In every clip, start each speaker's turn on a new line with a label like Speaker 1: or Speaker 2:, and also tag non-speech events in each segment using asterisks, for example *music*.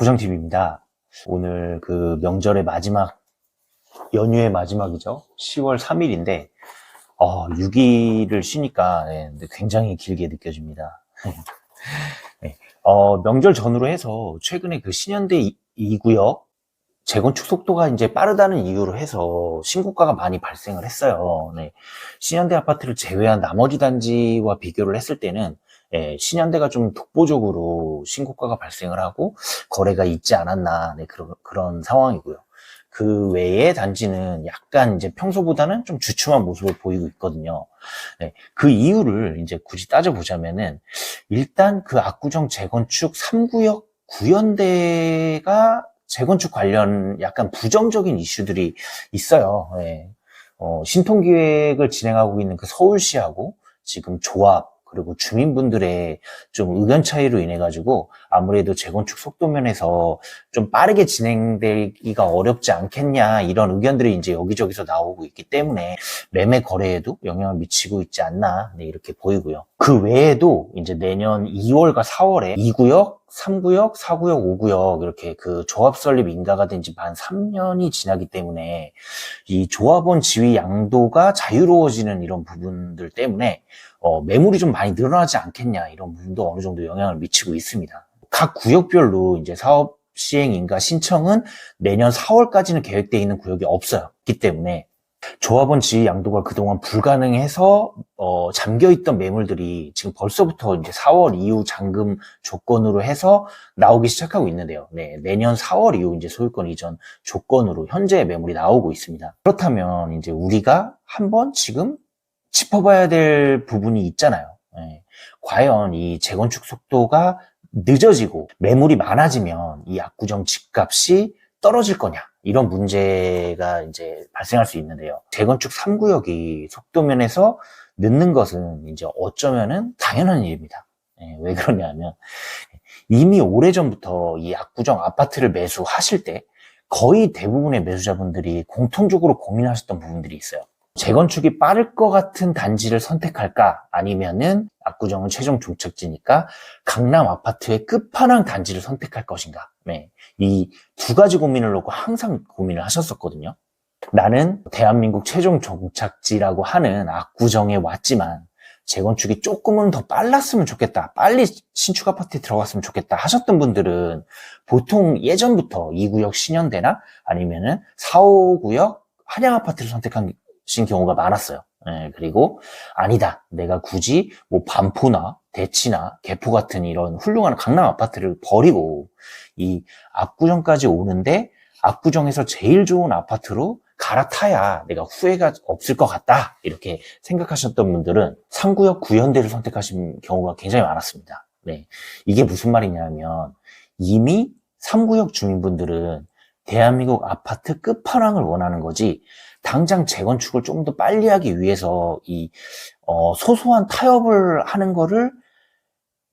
Speaker 1: 압구정TV입니다. 오늘 그 명절의 마지막, 연휴의 마지막이죠. 10월 3일인데, 어, 6일을 쉬니까 네, 굉장히 길게 느껴집니다. *laughs* 네, 어, 명절 전후로 해서 최근에 그 신현대 2구역 재건축 속도가 이제 빠르다는 이유로 해서 신고가가 많이 발생을 했어요. 네. 신현대 아파트를 제외한 나머지 단지와 비교를 했을 때는 예, 신현대가 좀 독보적으로 신고가가 발생을 하고 거래가 있지 않았나 네, 그런 그런 상황이고요. 그 외의 단지는 약간 이제 평소보다는 좀 주춤한 모습을 보이고 있거든요. 네, 그 이유를 이제 굳이 따져보자면은 일단 그 압구정 재건축 3구역 구현대가 재건축 관련 약간 부정적인 이슈들이 있어요. 예. 어, 신통기획을 진행하고 있는 그 서울시하고 지금 조합, 그리고 주민분들의 좀 의견 차이로 인해 가지고 아무래도 재건축 속도 면에서 좀 빠르게 진행되기가 어렵지 않겠냐 이런 의견들이 이제 여기저기서 나오고 있기 때문에 매매 거래에도 영향을 미치고 있지 않나 네, 이렇게 보이고요. 그 외에도 이제 내년 2월과 4월에 2구역 3구역, 4구역, 5구역 이렇게 그 조합 설립 인가가 된 지 만 3년이 지나기 때문에 이 조합원 지위 양도가 자유로워지는 이런 부분들 때문에 어, 매물이 좀 많이 늘어나지 않겠냐 이런 부분도 어느 정도 영향을 미치고 있습니다. 각 구역별로 이제 사업 시행 인가 신청은 내년 4월까지는 계획되어 있는 구역이 없어요. 기 때문에 조합원 지위 양도가 그동안 불가능해서 어, 잠겨있던 매물들이 지금 벌써부터 이제 4월 이후 잔금 조건으로 해서 나오기 시작하고 있는데요. 네, 내년 4월 이후 이제 소유권 이전 조건으로 현재 매물이 나오고 있습니다. 그렇다면 이제 우리가 한번 지금 짚어봐야 될 부분이 있잖아요. 네, 과연 이 재건축 속도가 늦어지고 매물이 많아지면 이 압구정 집값이 떨어질 거냐 이런 문제가 이제 발생할 수 있는데요. 재건축 3구역이 속도면에서 늦는 것은 이제 어쩌면은 당연한 일입니다. 예, 왜 그러냐면 이미 오래전부터 이 압구정 아파트를 매수하실 때 거의 대부분의 매수자분들이 공통적으로 고민하셨던 부분들이 있어요. 재건축이 빠를 것 같은 단지를 선택할까? 아니면은 압구정은 최종 종착지니까 강남 아파트의 끝판왕 단지를 선택할 것인가? 네. 이 두 가지 고민을 놓고 항상 고민을 하셨었거든요. 나는 대한민국 최종 종착지라고 하는 압구정에 왔지만 재건축이 조금은 더 빨랐으면 좋겠다. 빨리 신축 아파트에 들어갔으면 좋겠다 하셨던 분들은 보통 예전부터 2구역 신현대나 아니면은 4, 5구역 한양 아파트를 선택한 신 경우가 많았어요. 예, 그리고 아니다. 내가 굳이 뭐 반포나 대치나 개포 같은 이런 훌륭한 강남 아파트를 버리고 이 압구정까지 오는데 압구정에서 제일 좋은 아파트로 갈아타야 내가 후회가 없을 것 같다. 이렇게 생각하셨던 분들은 3구역 구현대를 선택하신 경우가 굉장히 많았습니다. 네. 이게 무슨 말이냐면 이미 3구역 주민분들은 대한민국 아파트 끝판왕을 원하는 거지 당장 재건축을 조금 더 빨리 하기 위해서 이 어, 소소한 타협을 하는 거를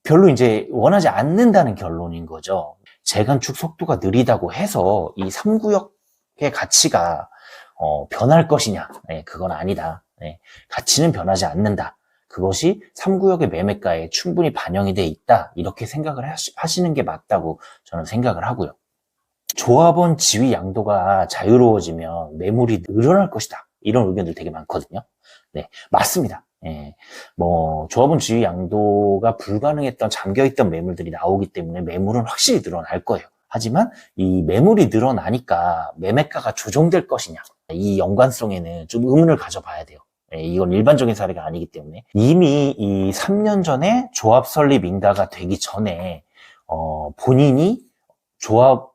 Speaker 1: 별로 이제 원하지 않는다는 결론인 거죠. 재건축 속도가 느리다고 해서 이 3구역의 가치가 어, 변할 것이냐? 네, 그건 아니다. 네, 가치는 변하지 않는다. 그것이 3구역의 매매가에 충분히 반영이 돼 있다. 이렇게 생각을 하시, 하시는 게 맞다고 저는 생각을 하고요. 조합원 지위 양도가 자유로워지면 매물이 늘어날 것이다. 이런 의견들 되게 많거든요. 네, 맞습니다. 예, 뭐 조합원 지위 양도가 불가능했던 잠겨있던 매물들이 나오기 때문에 매물은 확실히 늘어날 거예요. 하지만 이 매물이 늘어나니까 매매가가 조정될 것이냐 이 연관성에는 좀 의문을 가져봐야 돼요. 예, 이건 일반적인 사례가 아니기 때문에 이미 이 3년 전에 조합 설립 인가가 되기 전에 어, 본인이 조합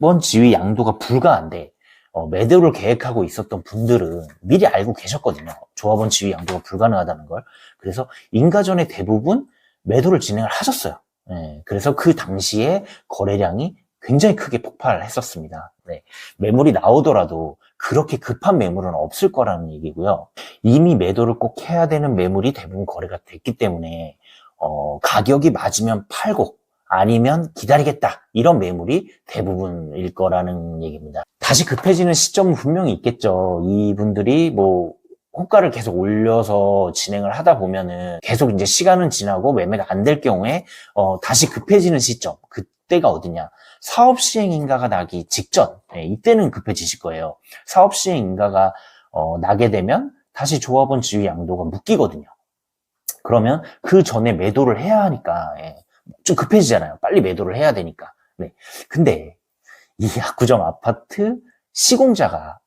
Speaker 1: 원 지위 양도가 불가한데 어, 매도를 계획하고 있었던 분들은 미리 알고 계셨거든요. 조합원 지위 양도가 불가능하다는 걸. 그래서 인가전에 대부분 매도를 진행을 하셨어요. 예, 그래서 그 당시에 거래량이 굉장히 크게 폭발을 했었습니다. 네, 매물이 나오더라도 그렇게 급한 매물은 없을 거라는 얘기고요. 이미 매도를 꼭 해야 되는 매물이 대부분 거래가 됐기 때문에 어, 가격이 맞으면 팔고 아니면 기다리겠다 이런 매물이 대부분일 거라는 얘기입니다. 다시 급해지는 시점은 분명히 있겠죠. 이분들이 뭐 호가를 계속 올려서 진행을 하다 보면은 계속 이제 시간은 지나고 매매가 안 될 경우에 어, 다시 급해지는 시점 그때가 어디냐 사업 시행 인가가 나기 직전, 예, 이때는 급해지실 거예요. 사업 시행 인가가 어, 나게 되면 다시 조합원 지위 양도가 묶이거든요. 그러면 그 전에 매도를 해야 하니까 예, 좀 급해지잖아요. 빨리 매도를 해야 되니까. 네. 근데 이 압구정 아파트 시공자가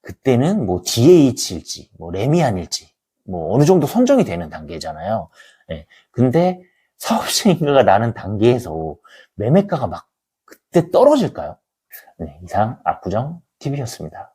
Speaker 1: 그때는 뭐 DH일지, 뭐 레미안일지, 뭐 어느 정도 선정이 되는 단계잖아요. 예. 근데 사업시행가가 나는 단계에서 매매가가 막 그때 떨어질까요? 네, 이상 압구정 TV였습니다.